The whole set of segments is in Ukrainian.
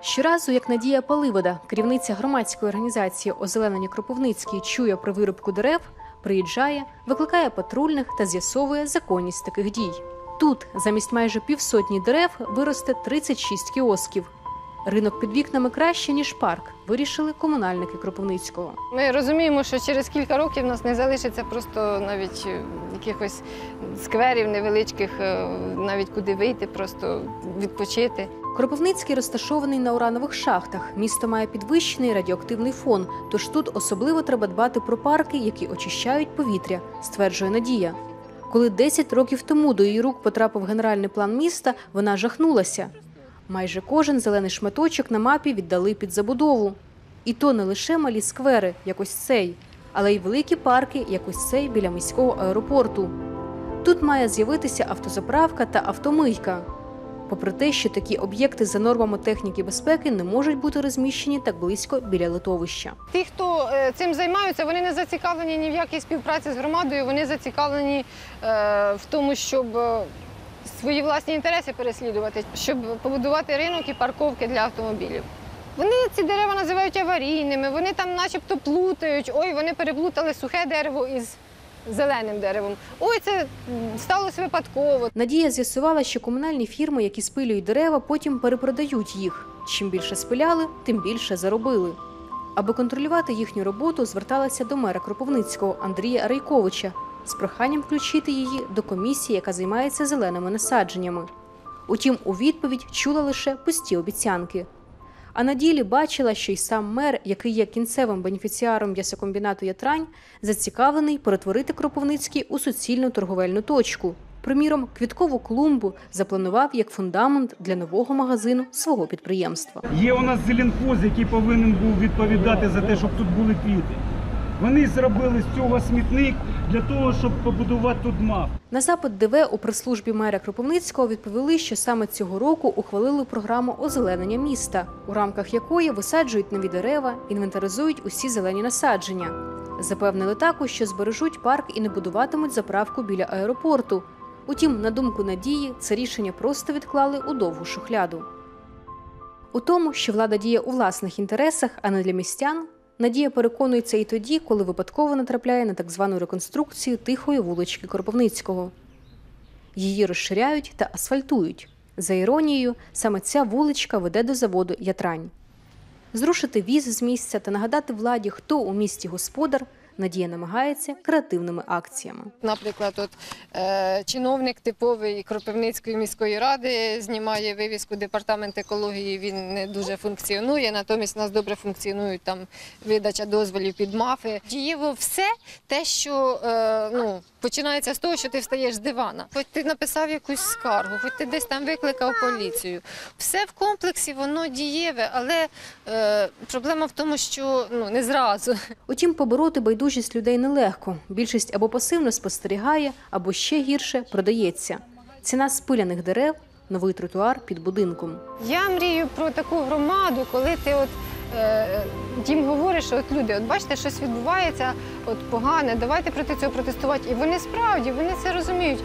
Щоразу, як Надія Паливода, керівниця громадської організації Озеленення Кропивницький, чує про вирубку дерев, приїжджає, викликає патрульних та з'ясовує законність таких дій. Тут замість майже півсотні дерев виросте 36 кіосків. Ринок під вікнами краще ніж парк. Вирішили комунальники Кропивницького. Ми розуміємо, що через кілька років в нас не залишиться просто навіть е, якихось скверів невеличких, е, навіть куди вийти, просто відпочити. Кропивницький розташований на уранових шахтах. Місто має підвищений радіоактивний фон, тож тут особливо треба дбати про парки, які очищають повітря, стверджує Надія. Коли 10 років тому до її рук потрапив генеральний план міста, вона жахнулася. Майже кожен зелений шматочок на мапі віддали під забудову. І то не лише малі сквери, як ось цей, але й великі парки, як ось цей біля міського аеропорту. Тут має з'явитися автозаправка та автомийка. Попри те, що такі об'єкти за нормами техніки безпеки не можуть бути розміщені так близько біля литовища. Ті, хто е, цим займаються, вони не зацікавлені ні в якій співпраці з громадою, вони зацікавлені е, в тому, щоб е, свої власні інтереси переслідувати, щоб побудувати ринок і парковки для автомобілів. Вони ці дерева називають аварійними, вони там начебто плутають. Ой, вони переплутали сухе дерево із зеленим деревом. Ой, це сталося випадково. Надія з'ясувала, що комунальні фірми, які спилюють дерева, потім перепродають їх. Чим більше спиляли, тим більше заробили. Аби контролювати їхню роботу, зверталася до мера Кропивницького Андрія Райковича з проханням включити її до комісії, яка займається зеленими насадженнями. Утім, у відповідь чула лише пусті обіцянки. А на ділі бачила, що й сам мер, який є кінцевим бенефіціаром м'ясокомбінату Ятрань, зацікавлений перетворити Кропивницький у суцільну торговельну точку. Приміром, квіткову клумбу запланував як фундамент для нового магазину свого підприємства. Є у нас зеленхоз, який повинен був відповідати за те, щоб тут були квіти. Вони зробили з цього смітник для того, щоб побудувати тут МАФ. На запит ДВ у прес-службі мера Кропивницького відповіли, що саме цього року ухвалили програму озеленення міста, у рамках якої висаджують нові дерева, інвентаризують усі зелені насадження. Запевнили також, що збережуть парк і не будуватимуть заправку біля аеропорту. Утім, на думку Надії, це рішення просто відклали у довгу шухляду. У тому, що влада діє у власних інтересах, а не для містян, Надія переконується і тоді, коли випадково натрапляє на так звану реконструкцію тихої вулички Корбовницького. Її розширяють та асфальтують. За іронією, саме ця вуличка веде до заводу Ятрань. Зрушити віз з місця та нагадати владі, хто у місті господар, Надія намагається креативними акціями. Наприклад, от е, чиновник типовий Кропивницької міської ради знімає вивіску департамент екології. Він не дуже функціонує. Натомість у нас добре функціонують там видача дозволів під мафи. Дієво все те, що е, ну. Починається з того, що ти встаєш з дивана. Хоч ти написав якусь скаргу, хоч ти десь там викликав поліцію. Все в комплексі воно дієве, але е, проблема в тому, що ну не зразу. Утім, побороти байдужість людей нелегко. Більшість або пасивно спостерігає, або ще гірше продається. Ціна спиляних дерев новий тротуар під будинком. Я мрію про таку громаду, коли ти от їм говориш, що от люди, от бачите, щось відбувається, от погане, давайте проти цього протестувати. І вони справді вони це розуміють.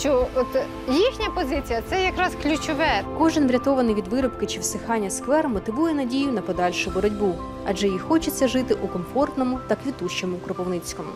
Що от їхня позиція це якраз ключове. Кожен врятований від виробки чи всихання сквер мотивує надію на подальшу боротьбу, адже їй хочеться жити у комфортному та квітущому Кропивницькому.